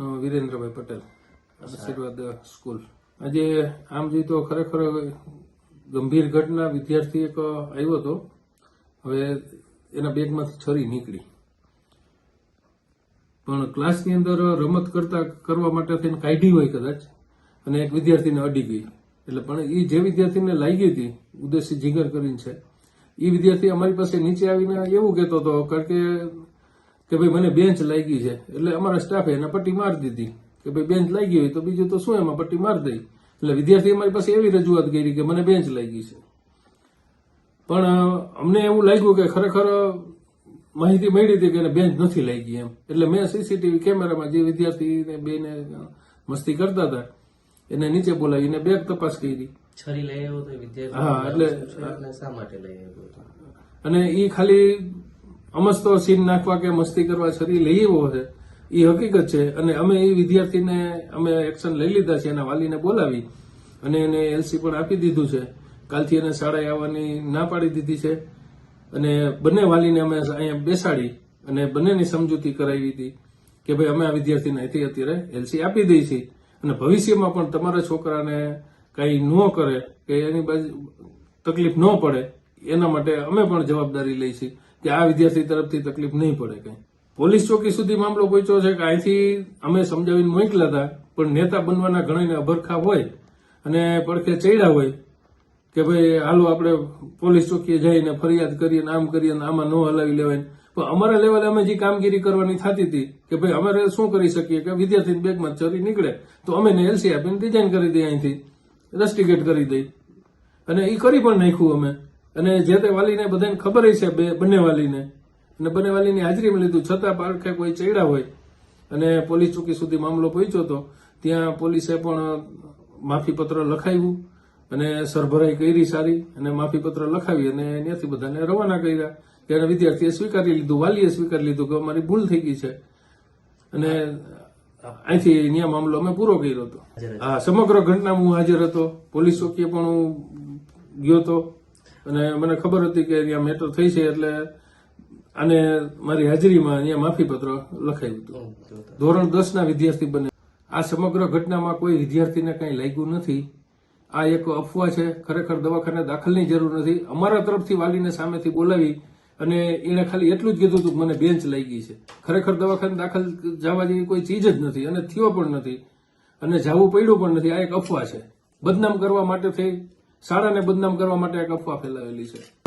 વિરેન્દ્રભાઈ પટેલ આશીર્વાદ સ્કૂલ. આજે આમ જોઈએ તો ખરેખર ગંભીર ઘટના વિદ્યાર્થી એક આવ્યો હતો. હવે એના બેગમાંથી છરી નીકળી. પણ ક્લાસની અંદર રમત કરતા કરવા માટે થઈને કાઢી હોય કદાચ અને એક વિદ્યાર્થીને અડી ગઈ. એટલે પણ એ જે વિદ્યાર્થીને લાગી હતી ઉદ્દેશ્ય જીગર કરીને છે એ વિદ્યાર્થી અમારી પાસે નીચે આવીને એવું કહેતો હતો કારણ કે કે ભાઈ મને બેન્ચ લાગી છે. એટલે અમારા સ્ટાફે એને પટ્ટી મારી દીધી. કે ભાઈ બેન્ચ લાગી હોય તો બીજું તો શું એમાં પટ્ટી મારી દઈ? એટલે વિદ્યાર્થી અમારી પાસે એવી રજૂઆત કરી કે મને બેન્ચ લાગી છે. પણ અમને એવું લાગ્યું કે ખરેખર માહિતી મળી હતી કે એને બેન્ચ નથી લાગી એમ. એટલે મેં સીસીટીવી કેમેરામાં જે વિદ્યાર્થીને બેને મસ્તી કરતા હતા એને નીચે બોલાવીને બેગ તપાસ કરી. છરી લઈ આવ્યો તો વિદ્યાર્થી હા, એટલે- શા માટે લઈ આવ્યો અને એ ખાલી અમસ્તો સીન નાખવા કે મસ્તી કરવા છરી લઈ આવ્યો છે એ હકીકત છે. અને અમે એ વિદ્યાર્થીને, અમે એક્શન લઈ લીધા છે, એના વાલીને બોલાવી અને એને એલસી પણ આપી દીધું છે. કાલથી એને શાળાએ આવવાની ના પાડી દીધી છે. અને બંને વાલીને અમે અહીંયા બેસાડી અને બંનેની સમજૂતી કરાવી હતી કે ભાઈ અમે આ વિદ્યાર્થીને અહીંથી અત્યારે એલસી આપી દઈ છીએ. અને ભવિષ્યમાં પણ તમારા છોકરાને કંઈ ન કરે, કે એની બાજુ તકલીફ ન પડે, એના માટે અમે પણ જવાબદારી લઈ છીએ. કે આ વિદ્યાર્થી તરફથી તકલીફ નહીં પડે કંઈ. પોલીસ ચોકી સુધી મામલો પહોંચ્યો છે કે અહીંથી અમે સમજાવીને મોકલ્યા હતા, પણ નેતા બનવાના ઘણાને અભરખા હોય અને પડખે ચડ્યા હોય કે ભાઈ, હાલો, આપણે પોલીસ ચોકીએ જઈને ફરિયાદ કરીએ આમ કરીએ આમાં ન હલાવી લેવાય. પણ અમારા લેવલે અમે જે કામગીરી કરવાની થતી હતી કે ભાઈ, અમારે શું કરી શકીએ? કે વિદ્યાર્થીની બેગમાં ચરી નીકળે. તો અમે એને એલસી આપીને ડિઝાઇન કરી દઈએ અહીંથી રસ્ટિકેટ કરી દઈ અને એ કરી પણ નાખ્યું અમે. અને જે તે વાલીને બધાને ખબર છે બે બંને વાલીને. અને બંને વાલીની હાજરીમાં લીધું છતાં પારખે કોઈ ચડ્યા હોય. અને પોલીસ ચોકી સુધી મામલો પહોંચ્યો હતો ત્યાં પોલીસે પણ માફીપત્ર લખાવ્યું અને સરભરાઈ કરી સારી અને માફીપત્ર લખાવી અને ત્યાંથી બધાને રવાના કર્યા એના વિદ્યાર્થીએ સ્વીકારી લીધું વાલીએ સ્વીકારી લીધું કે અમારી ભૂલ થઈ ગઈ છે. અને અહીંથી ત્યાં મામલો અમે પૂરો કર્યો હતો. હા સમગ્ર ઘટનામાં હું હાજર હતો. પોલીસ ચોકીએ પણ હું ગયો હતો અને મને ખબર હતી કે અહીંયા મેટર થઈ છે એટલે અને મારી હાજરીમાં અહીંયા માફીપત્ર લખાયું હતું. ધોરણ દસ ના વિદ્યાર્થી બને. આ સમગ્ર ઘટનામાં કોઈ વિદ્યાર્થીને કંઈ લાગ્યું નથી. આ એક અફવા છે. ખરેખર દવાખાને દાખલની જરૂર નથી. અમારા તરફથી વાલીને સામેથી બોલાવી અને એણે ખાલી એટલું જ કીધું હતું કે મને બેન્ચ ગઈ છે. ખરેખર દવાખાને દાખલ જવા જેવી કોઈ ચીજ જ નથી અને થયો પણ નથી અને જવું પડ્યું પણ નથી. આ એક અફવા છે. બદનામ કરવા માટે થઈ શાળાને બદનામ કરવા માટે એક અફવા ફેલાવેલી છે.